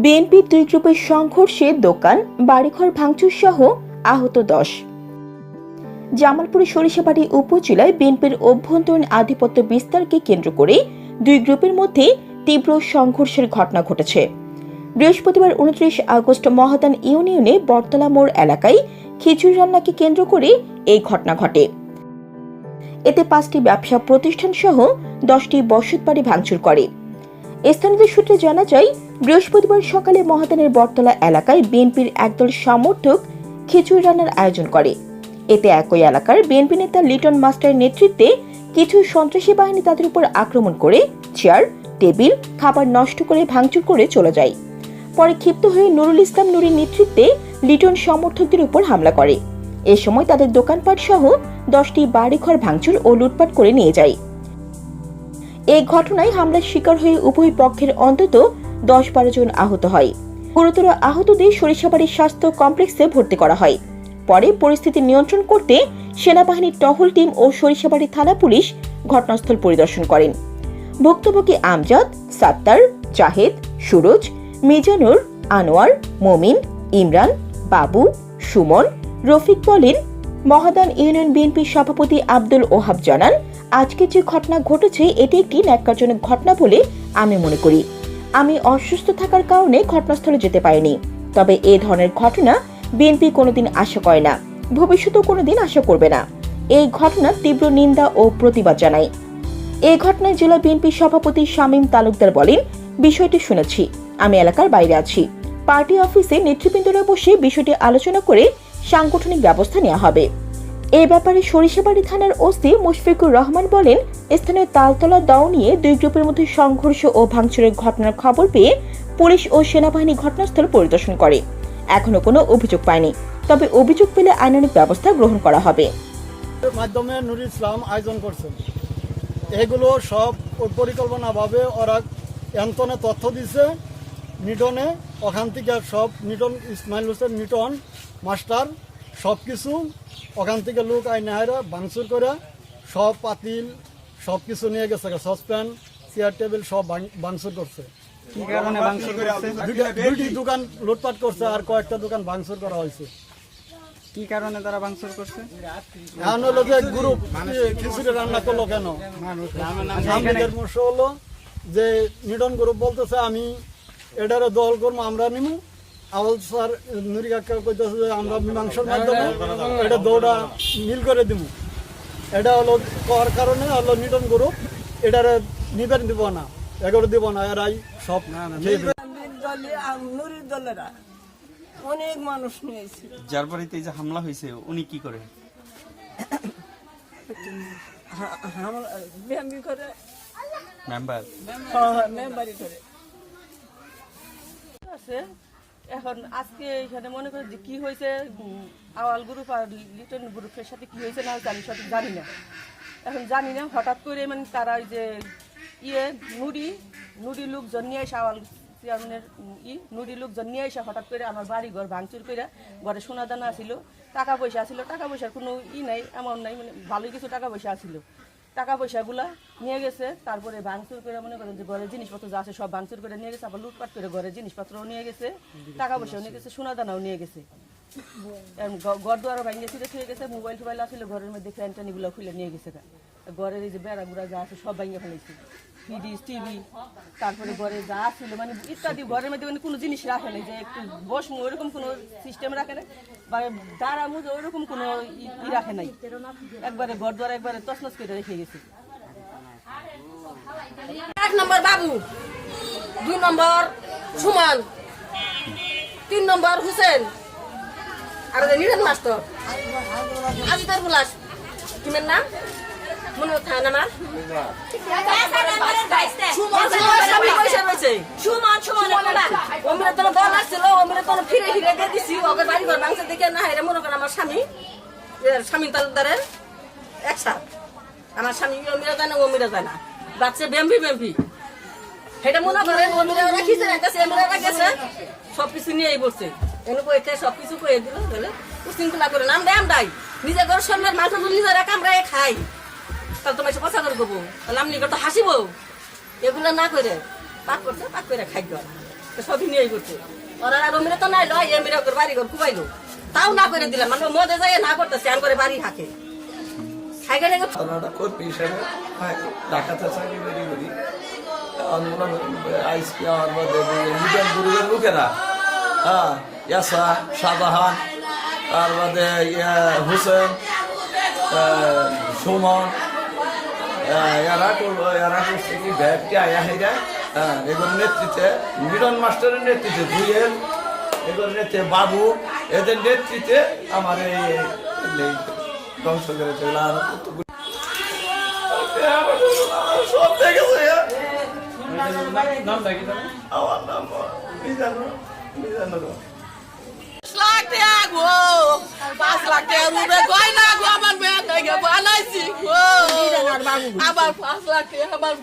বিএনপির দুই গ্রুপের সংঘর্ষে দোকান, বাড়িঘর ভাঙচুর সহ আহত দশ। জামালপুরের সরিষাবাড়ি উপজেলায় বিএনপির অভ্যন্তরীণ আধিপত্য বিস্তারকে কেন্দ্র করে দুই গ্রুপের মধ্যে তীব্র সংঘর্ষের ঘটনা ঘটেছে। বৃহস্পতিবার উনত্রিশ আগস্ট মহাদান ইউনিয়নে বটতলা মোড় এলাকায় খিচুড়ি রান্নাকে কেন্দ্র করে এই ঘটনা ঘটে। এতে পাঁচটি ব্যবসা প্রতিষ্ঠান সহ দশটি বসত বাড়ি ভাঙচুর করে। স্থানীয় সূত্রে জানা যায় বৃহস্পতিবার সকালে মহাদানের বটতলা এলাকায় বিএনপির একদল সমর্থক খিচুড়ি রান্নার আয়োজন করে। এতে একই এলাকার বিএনপি নেতা লিটন মাস্টারের নেতৃত্বে কিছু সন্ত্রাসী বাহিনী তাদের উপর আক্রমণ করে চেয়ার, টেবিল, খাবার নষ্ট করে ভাঙচুর করে চলে যায়। পরে ক্ষিপ্ত হয়ে নুরুল ইসলাম নুরির নেতৃত্বে লিটন সমর্থকদের উপর হামলা করে। এ সময় তাদের দোকানপাট সহ দশটি বাড়িঘর ভাঙচুর ও লুটপাট করে নিয়ে যায়। এই ঘটনায় হামলার শিকার হয়ে উভয় পক্ষের অন্তত দশ বারো জন আহত হয়। গুরুতর আহতদের সরিষাবাড়ির স্বাস্থ্য কমপ্লেক্সে ভর্তি করা হয়। পরে পরিস্থিতি নিয়ন্ত্রণ করতে সেনাবাহিনীর টহল টিম ও সরিষাবাড়ি থানা পুলিশ ঘটনাস্থল পরিদর্শন করেন। ভুক্তভোগী আমজাদ, সাত্তার, জাহেদ, সুরজ, মিজানুর, আনোয়ার, মমিন, ইমরান, বাবু, সুমন, রফিক বলেন মহাদান ইউনিয়ন বিএনপির সভাপতি আব্দুল ওহাব জানান আজকে যে ঘটনা ঘটেছে এটি একটি ন্যাক্কারজনক ঘটনা বলে আমি মনে করি। আমি অসুস্থ থাকার কারণে ঘটনাস্থলে যেতে পারিনি। তবে এ ধরনের ঘটনা বিএনপি কোনোদিন আশা করে না। ভবিষ্যতেও কোনোদিন আশা করবে না। এই ঘটনার তীব্র নিন্দা ও প্রতিবাদ জানাই। এই ঘটনায় জেলা বিএনপি সভাপতি শামীম তালুকদার বলেন, বিষয়টি শুনেছি। আমি এলাকার বাইরে আছি। পার্টি অফিসে নেতৃবৃন্দরা বসে বিষয়টি আলোচনা করে সাংগঠনিক ব্যবস্থা নেওয়া হবে। এ ব্যাপারে সরিষাবাড়ি থানার ওসি মুশফিকুর রহমান বলেন, স্থানীয় তালতলা দাও নিয়ে দুই গ্রুপের মধ্যে সংঘর্ষ ও ভাঙচুরের ঘটনার খবর পেয়ে পুলিশ ও সেনাবাহিনী ঘটনাস্থল পরিদর্শন করে। এখনও কোনো অভিযোগ পায়নি। তবে অভিযোগ পেলে আইনানুগ ব্যবস্থা গ্রহণ করা হবে। মাধ্যমে নুর ইসলাম আয়োজন করছেন। এগুলো সব পরিকল্পনাভাবে ওরা এন্তনে তথ্য দিছে নিটনে ওখান থেকে সব নিটন ইসমাইল হোসেন নিটন মাস্টার সব কিছু ওখান থেকে লোক আইনাহারা ভাঙচুর করে সব পাতিল সব কিছু নিয়ে গেছে সসপ্যান চেয়ার টেবিল সব ভাঙ- ভাঙচুর করছে। কি কারণে ভাঙচুর করছে? দুইটা- দুইটি দোকান লুটপাট করছে আর কয়েকটা দোকান ভাঙচুর করা হয়েছে। কি কারণে তারা ভাঙচুর করছে? এখন হলো যে গ্রুপ খিচুড়ি রান্না করল কেন? আমাদের মশ হলো যে নিডন গ্রুপ বলতেছে আমি এটারে দল করব আমরা নিমু। আওয়াল স্যার নুরি কাকা কইতেছে যে আমরা মীমাংসার মাধ্যমে এটা দৌড়া মিল করে দিমু। এটা হলো করার কারণে হলো নিডন গ্রুপ এটারে নিবেন দিব না এগারো দিব না এরাই সব। আমির দলেরা অনেক মানুষ নিয়েছিল যার বাড়িতে যে হামলা হয়েছে উনি কি করে? করে। মেম্বার? মেম্বারি করে। আছে। এখন আজকে এখানে মনে করি যে কি হয়েছে আওয়াল গ্রুপ আর লিটন গ্রুপের সাথে কি হয়েছে না জানি সঠিক জানি না। এখন জানি না, হঠাৎ করে মানে তারা ওই যে ইয়ে নুডি নুডি লোকজন নিয়ে এসে আওয়াল চেয়ারম্যানের ই, নুডি লোকজন নিয়ে এসে হঠাৎ করে আমার বাড়ি ঘর ভাঙচুর করে ঘরে সোনা দানা ছিল, টাকা পয়সা ছিল, টাকা পয়সার কোনো ই নাই এমন নাই মানে ভালোই কিছু টাকা পয়সা ছিল। টাকা পয়সাগুলা নিয়ে গেছে, তারপরে ভাঙচুর করে মনে করেন যে ঘরের জিনিসপত্র যা আছে সব ভাঙচুর করে নিয়ে গেছে, আবার লুটপাট করে ঘরের জিনিসপত্রও নিয়ে গেছে টাকা পয়সাও নিয়ে গেছে সোনা দানাও নিয়ে গেছে ঘর দুয়ারও ভাঙিয়ে ছিঁড়ে ছুঁয়ে গেছে মোবাইল টোবাইল আসলে ঘরের মধ্যে ফ্যান ট্যানগুলো খুলে নিয়ে গেছে। ঘরের এই যে বেড়া গুড়া যা আছে সব ভাঙিয়ে ফেলেছে। ফ্রিজ, টিভি, তারপরে ঘরে যা ছিল মানে ইত্যাদি ঘরের মধ্যে মানে কোনো জিনিস রাখে নাই, যে একটু বসমু ওইরকম কোনো সিস্টেম রাখে নাই, বা দাঁড়ামু যে ওইরকম কোনো ই- রাখে নাই। একবারে ঘর দুয়ার একবারে তছনছ করে রেখে গেছে। এক নম্বর বাবু, দুই নম্বর সুমন, তিন নম্বর হুসেন, আর নিরেন মাস্টার। আজি বুলাস, কিমের নাম? মনে থাকে না আমার সুমন সুমন অমিরা তোর দল আসছিল অমিরা তোর ফিরে ফিরে দিয়ে দিছি। ওকে বাড়ি ঘর দেখে না হেরে মনে করেন আমার স্বামী। স্বামী তালুকদারের একসাথ আমার স্বামী অমিরা জানে অমিরা জানা বাচ্চা বেম্পি বেম্পি সেটা মনে করেন অমিরা রাখিছে কাছে এমরা রাখেছে। সব কিছু নিয়েই বলছে। এনে কইতে সব কিছু কয়ে দিল তাহলে উশৃঙ্খলা করে নাম দেয় আমরাই নিজে ঘর সামনের মাংস নিজেরা কামড়ায় খাই। তাহলে তোমার কথা করে করব তাহলে আমি তো হাসিব। এগুলো না করে পাক করছে, পাক করে খাই সবই নিয়েই করছে। ওরা আর ওমরে তো নাই, লয় এমরে ওর বাড়ি ঘর খুবাইলো তাও না করে দিলাম। মানে মদে যায় না করতে স্যান করে বাড়ি থাকে খাই গেলে কর্মী হিসেবে ঢাকাতে চাকরি করি। করি আইসপি গ্রুপের লোকেরা হ্যাঁ সুমন এরা এরা করছে কি ব্যাগকে আয়া হেরা হ্যাঁ এগুলোর নেতৃত্বে বাবু, এদের নেতৃত্বে আমার এই ধ্বংস করে চলে আর লাখ টাকা গো। পাঁচ লাখ টাকা আমার মেয়ে থেকে বানাইছি গো আমার পাঁচ লাখ আমার